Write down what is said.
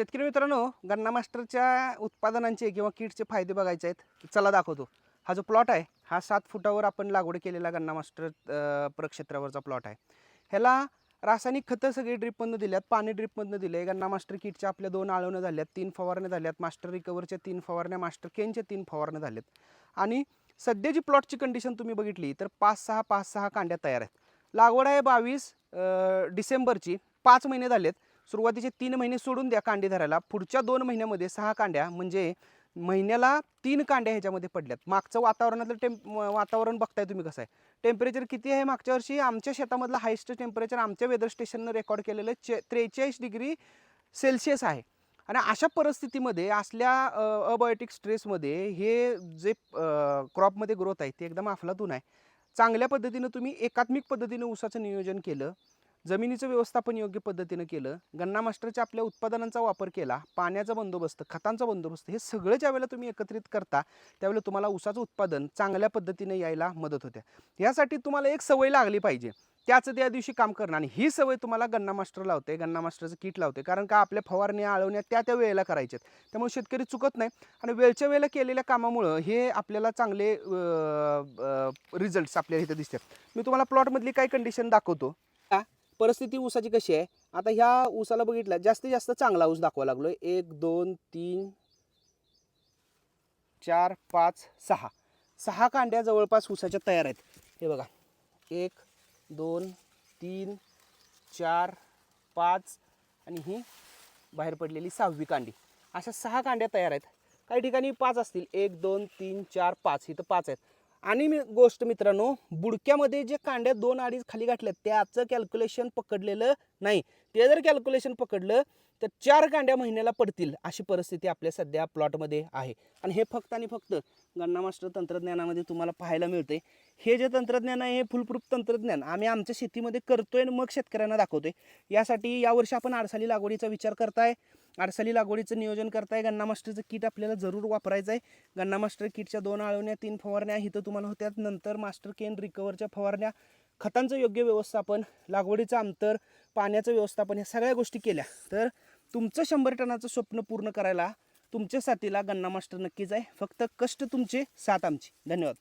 शेतकरी मित्रांनो गन्ना मास्टरच्या उत्पादनांचे किंवा किटचे फायदे बघायचे आहेत चला दाखवतो. हा जो प्लॉट आहे हा सात फुटावर आपण लागवड केलेला गन्ना मास्टर प्रक्षेत्रावरचा प्लॉट आहे. ह्याला रासायनिक खतं सगळी ड्रिपमधनं दिल्यात पाणी ड्रिपमधनं दिले गन्ना मास्टर किटच्या आपल्या दोन आळवणं झाल्यात तीन फवारण्या झाल्यात. मास्टर रिकवरच्या तीन फवारण्या मास्टर केनच्या तीन फवारण्या झाल्यात. आणि सध्या जी प्लॉटची कंडिशन तुम्ही बघितली तर पाच सहा पाच सहा कांड्या तयार आहेत. लागवड आहे बावीस डिसेंबरची पाच महिने झालेत. सुरुवातीचे तीन महिने सोडून द्या कांडे धरायला. पुढच्या दोन महिन्यामध्ये सहा कांड्या म्हणजे महिन्याला तीन कांड्या ह्याच्यामध्ये पडल्यात. मागचं वातावरणातलं टेम्प वातावरण बघताय तुम्ही कसं आहे. टेम्परेचर किती आहे मागच्या वर्षी? आमच्या शेतामधलं हायस्ट टेम्परेचर आमच्या वेदर स्टेशननं रेकॉर्ड केलेलं चे त्रेचाळीस डिग्री सेल्सिअस आहे. आणि अशा परिस्थितीमध्ये असल्या अबायोटिक स्ट्रेसमध्ये हे जे क्रॉपमध्ये ग्रोथ आहे ते एकदम अफलातून आहे. चांगल्या पद्धतीनं तुम्ही एकात्मिक पद्धतीनं ऊसाचं नियोजन केलं. जमिनीचं व्यवस्थापन योग्य पद्धतीनं केलं गन्ना मास्टरच्या आपल्या उत्पादनांचा वापर केला पाण्याचा बंदोबस्त खतांचा बंदोबस्त हे सगळं ज्यावेळेला तुम्ही एकत्रित करता त्यावेळेला तुम्हाला ऊसाचं उत्पादन चांगल्या पद्धतीने यायला मदत होते. यासाठी तुम्हाला एक सवय लागली पाहिजे. त्याच त्या दिवशी काम करणं आणि ही सवय तुम्हाला गन्ना मास्टर लावते गन्ना मास्टरचं किट लावते कारण का आपल्या फवारण्या आळवण्या त्या त्या वेळेला करायच्यात. त्यामुळे शेतकरी चुकत नाही आणि वेळच्या वेळेला केलेल्या कामामुळं हे आपल्याला चांगले रिझल्ट्स आपल्याला इथं दिसतात. मी तुम्हाला प्लॉटमधली काय कंडिशन दाखवतो. परिस्थिती ऊसाची कशी आहे? आता ह्या ऊसाला बघितलं जास्तीत जास्त चांगला ऊस दाखवा आहे एक दोन तीन चार पाच सहा. सहा कांड्या जवळपास ऊसाच्या तयार आहेत. हे बघा. एक दोन तीन चार पाच आणि ही बाहेर पडलेली सहावी कांडी. अशा सहा कांड्या तयार आहेत. काही ठिकाणी पाच असतील. एक दोन तीन चार पाच. इथं पाच आहेत. आणि मी गोष्ट मित्रांनो बुडक्यामध्ये जे कांड्या दोन अडीच खाली गाठल्यात त्याचं कॅल्क्युलेशन पकडलेलं नाही. ते जर कॅल्क्युलेशन पकडलं तर चार कांड्या महिन्याला पडतील अशी परिस्थिती आपल्या सध्या प्लॉटमध्ये आहे. आणि हे फक्त आणि फक्त गन्ना मास्टर तंत्रज्ञानामध्ये तुम्हाला पाहायला मिळते हे जे तंत्रज्ञान आहे हे फुलप्रूफ तंत्रज्ञान. आम्ही आमच्या शेतीमध्ये करतोय आणि मग शेतकऱ्यांना दाखवतोय. यासाठी यावर्षी आपण आडसाली लागवडीचा विचार करताय. आडसाली लागवडीचं नियोजन करताय. गन्ना मास्टरचं किट आपल्याला जरूर वापरायचं आहे गन्ना मास्टर किटच्या दोन आळवण्या तीन फवारण्या इथं तुम्हाला होत्या नंतर मास्टर केन रिकवरच्या फवारण्या. खतांचं योग्य व्यवस्थापन लागवडीचं अंतर पाण्याचं व्यवस्थापन ह्या सगळ्या गोष्टी केल्या. तर तुमचं शंभर टनाचं स्वप्न पूर्ण करायला तुमच्या साथीला गन्ना मास्टर नक्कीच आहे. फक्त कष्ट तुमचे साथ आमची. धन्यवाद.